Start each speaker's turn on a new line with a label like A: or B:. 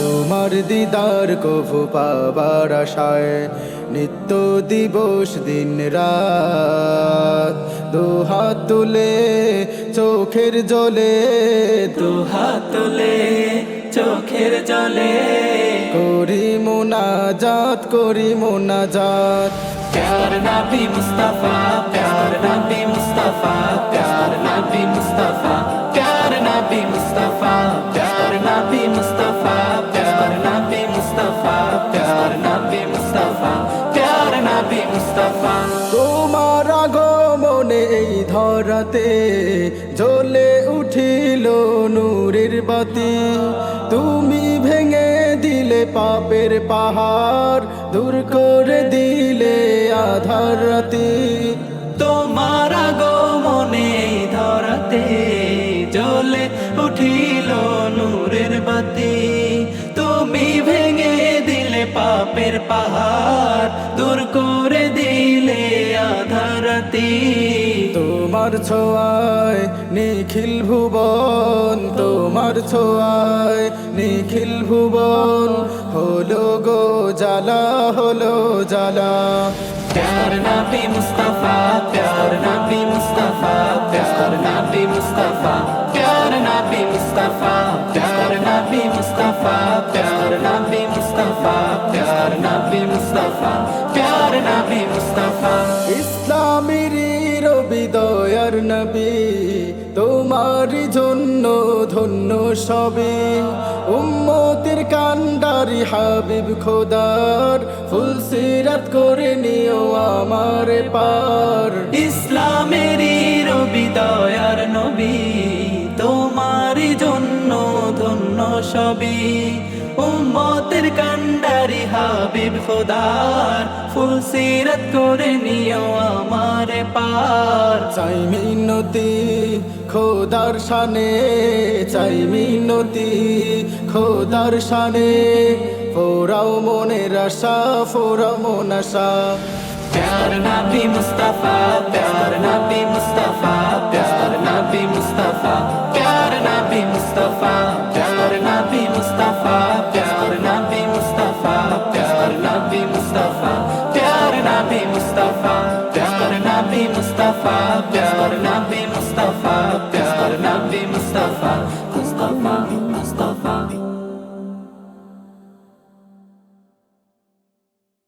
A: তোমার দিদার কভু পাবার আশায় নিত্য দিবস দিন রাত। দুহাত তুলে চোখের জলে
B: দুহাত তুলে চোখের জলে।
A: করি মোনাজাত করি মোনাজাত।
B: প্যার নাবি মুস্তাফা প্যার
A: নাবি মুস্তাফা এই ধরাতে জ্বলে উঠিল নূরের বাতি। তুমি ভেঙে দিলে পাপের পাহাড়, দূর করে দিলে আধার রাতি।
B: তোমার আগমনে ধরাতে জ্বলে উঠিল নূরের বাতি। তুমি ভেঙে দিলে পাপের পাহাড়, দূর করে দিলে আধারাতি
A: তোমার ছোঁয়ায় নিখিল ভুবন তোমার ছোঁয়ায় নিখিল ভুবন হলো গো জ্বালা হলো জ্বালা
B: प्यार नबी मुस्तफा प्यार नबी मुस्तफा प्यार नबी मुस्तफा प्यार नबी मुस्तफा प्यार नबी मुस्तफा प्यार नबी मुस्तफा प्यार नबी मुस्तफा प्यार नबी मुस्तफा
A: ইসলামের রবিদয়ার নবী, তোমার জন্য ধন্য সবে উম্মতের কান্ডারি হাবিব খোদার, ফুল সিরাত করে নিও আমার পার।
B: ইসলামেরই রবি, দয়ার নবী তোমারই জন্য ধন্য সবই। উম্মতের কান্ডারি হাবিব খোদার, ফুল সিরত করে নিও আমার পার।
A: চাই মিনতি খোদার শানে চাই মিনতি খোদার শানে ফোরাও মনের আশা ফোরাও মন আশা
B: प्यार नबी मुस्तफा प्यार नबी मुस्तफा प्यार नबी मुस्तफा प्यार नबी Mustafa Mustafa Pastor Nabi Mustafa Pastor Nabi Mustafa Mustafa Mustafa, Mustafa.